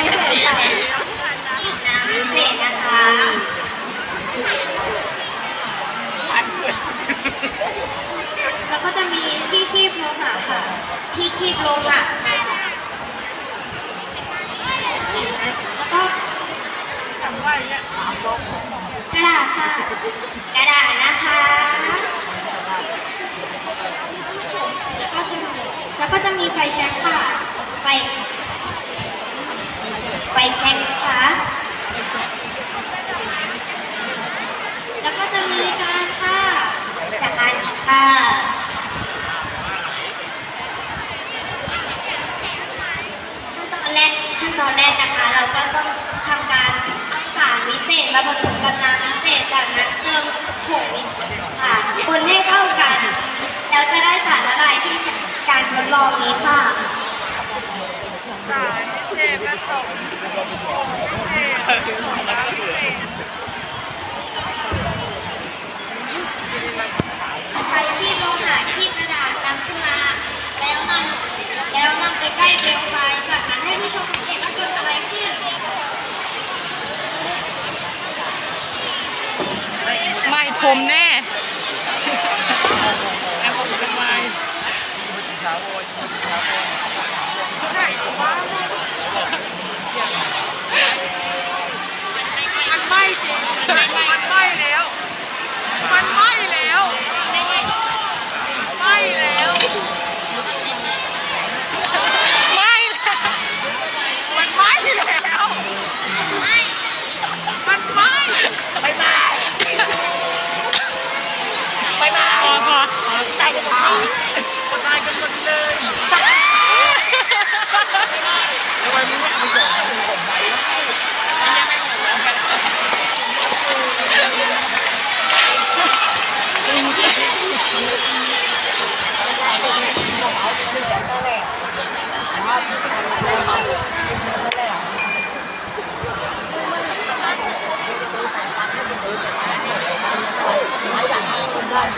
พิเศษน้ำพิเศษนะคะแล้วก็จะมีที่คีบโลหะค่ะ ที่คีบโลหะแล้วก็กระดาษค่ะ กระดาษนะคะแล้วก็จะมีไฟแช็คค่ะ ไฟแช็ก แช็กนะคะแล้วก็จะมีจานค่ะจานค่ะขั้นตอนแรกขั้นตอนแรกนะคะ เราก็ต้องทำการเอาสารวิเศษมาผสมกับน้ำวิเศษจากนั้นเติมผงวิเศษค่ะคนให้เข้ากัน แล้วจะได้สารละลายที่การทดลองนี้ค่ะ เศษผสมพิเศษผสมน้ำพิเศษใช้คีบโลหะคีบกระดาษนำขึ้นมา แล้วนำแล้วนำไปใกล้เปลวไฟจากนั้นให้ผู้ชมสังเกตว่าเกิดอะไรขึ้นไม่ผมแน่แอมผมจะไม่มันไหม้จริง มันไหม้แล้ว มันไหม้แล้วไหม้แล้วไหม้แล้ว มันไหม้แล้ว มันไหม้ไม่ไหม้ไม่ไหม้พอพอตายกันหมดตายกันหมดเลยทำไมมึงไม่เอาจบถึงผมไปมันยังไม่หมดแล้วกัน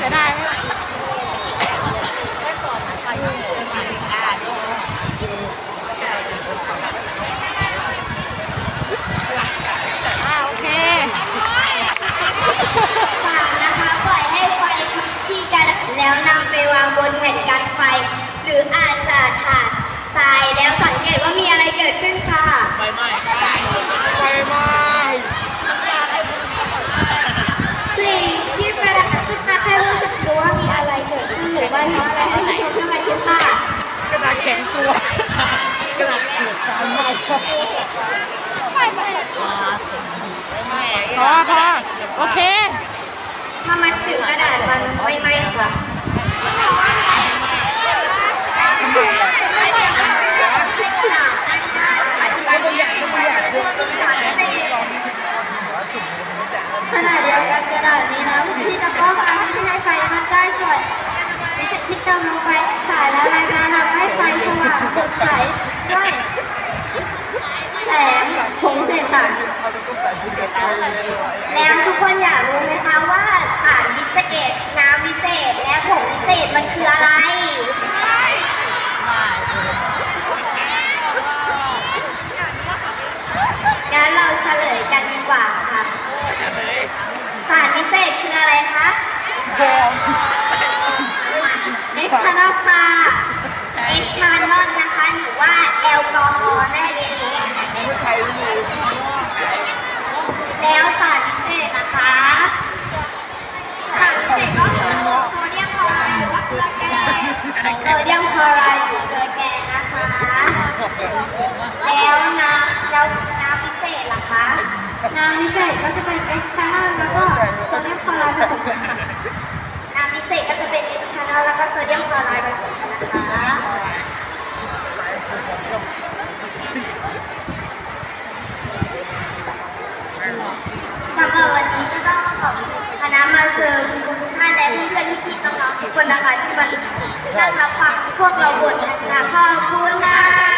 จะได้ไหมล่ะ อ่าโอเค ฝากนะคะปล่อยให้ไฟที่กันแล้วนำไปวางบนแผ่นกันไฟ หรืออาจจะถาดทรายแล้วสังเกตว่ามีอะไรเกิดขึ้นค่ะ ไฟไหม้ไฟไหม้ สิ่งที่กระดาษขึ้นมาให้รู้สึกรู้ว่ามีอะไรเกิ ดขึ้นหรือว่เพราะอะไรให้มช่วยกันคิดค่ะกระดาษแข็งตัว กระดาษเกิดการไม่ไม่พอพอโอเคทำไมถึงกระดาษมันไม่ไหม้ค่ะณะเดียวกันกระดาษนี้นะที่จะป้องกันที่ให้ไฟมันได้ส่วนที่เติมลงไปสายและรายการทำให้ไฟสว่างสดใสด้วยแสงผงเศษค่ะแล้วทุกคนอยากรู้ไหมคะว่าสารวิเศษน้ำวิเศษ และผงวิเศษมันคืออะไร งั้นเราเฉลยกันดีกว่าค่ะ สารพิเศษคืออะไรคะเอ็กทานอลค่ะเอ็กทานอลนะคะหรือว่าแอลกอฮอล์นั่นเองแล้วสารพิเศษนะคะสารพิเศษก็คือโซเดียมคลอไรด์หรือว่าเกลือแกงโซเดียมคลอไรด์หรือเกลือแกงนะคะ แล้วน้ำแล้วน้ำพิเศษล่ะคะ น้ำพิเศษก็จะเป็นเอ็กซ์ทานอลแล้วก็โซเดียมคลอไรด์ผสมกันค่ะน้ำพิเศษก็จะเป็นเอ็กซ์ทานอลแล้วก็โซเดียมคลอไรด์ผสมกันนะคะสำหรับวันนี้ก็ต้องขอบคุณคณะมาเชิญทุกท่านและเพื่อนๆพี่ๆน้องๆทุก คนนะคะที่มานั่งรับฟังพวกเราบทนะคะขอบคุณค่ะ